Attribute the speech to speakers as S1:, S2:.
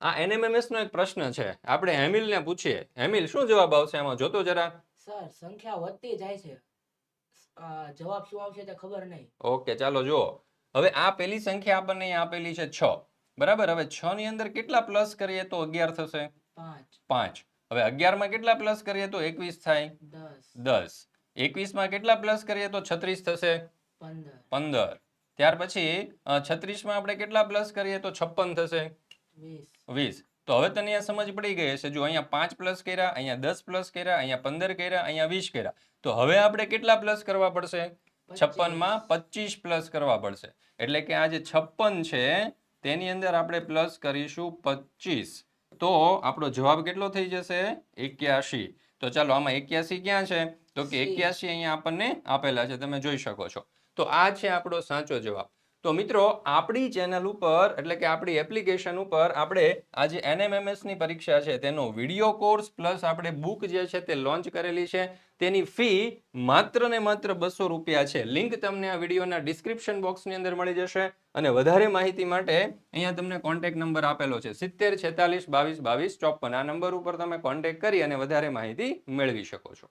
S1: આ એનએમએમએસ નો એક પ્રશ્ન છે. આપણે હેમિલ ને પૂછીએ. હેમિલ શું જવાબ આવશે આમાં જોતો જરા.
S2: સર સંખ્યા વધતી જાય છે. જવાબ શું આવશે તે ખબર નહીં.
S1: ઓકે ચાલો જુઓ. હવે આ પેલી સંખ્યા આપણને આપેલી છે છ. બરાબર? હવે છ ની અંદર કેટલા પ્લસ કરીએ તો અગિયાર થશે?
S2: પાંચ.
S1: હવે હવે અગિયારમાં કેટલા પ્લસ કરીએ તો એકવીસ થાય?
S2: દસ.
S1: એકવીસ એકવીસમાં કેટલા પ્લસ કરીએ તો છત્રીસ થશે?
S2: પંદર.
S1: પંદર. ત્યાર પછી છત્રીસમાં આપણે કેટલા પ્લસ કરીએ તો છપ્પન થશે?
S2: વીસ.
S1: તો હવે તને આ સમજ પડી ગઈ હશે. જો અહીંયા પાંચ પ્લસ કર્યા અહીંયા દસ પ્લસ કર્યા અહીંયા પંદર કર્યા અહીંયા વીસ કર્યા. તો હવે આપણે કેટલા પ્લસ કરવા પડશે? છપ્પનમાં પચીસ પ્લસ કરવા પડશે. એટલે કે આ જે છપ્પન છે તેની અંદર આપણે પ્લસ કરીશું પચીસ. તો આપણો જવાબ કેટલો થઈ જશે? એક્યાસી. તો ચાલો આમાં એક્યાસી ક્યાં છે? તો કે એક્યાસી અહીંયા આપણને આપેલા છે. તમે જોઈ શકો છો. તો આ છે આપણો સાચો જવાબ. તો મિત્રો, આપણી ચેનલ ઉપર, એટલે કે આપણી એપ્લિકેશન ઉપર આપણે આજે એનએમએમએસની પરીક્ષા છે. તેનો વીડિયો કોર્સ પ્લસ આપણે બુક જે છે તે લોન્ચ કરેલી છે. તેની ફી માત્ર ને માત્ર બસો રૂપિયા છે. લિંક તમને આ વિડીયોના ડિસ્ક્રિપ્શન બોક્સની અંદર મળી જશે. અને વધારે માહિતી માટે અહીંયા તમને કોન્ટેક્ટ નંબર આપેલો છે. સિત્તેર, છેતાલીસ, બાવીસ બાવીસ ચોપન આ નંબર ઉપર તમે કોન્ટેક્ટ કરી અને વધારે માહિતી મેળવી શકો છો.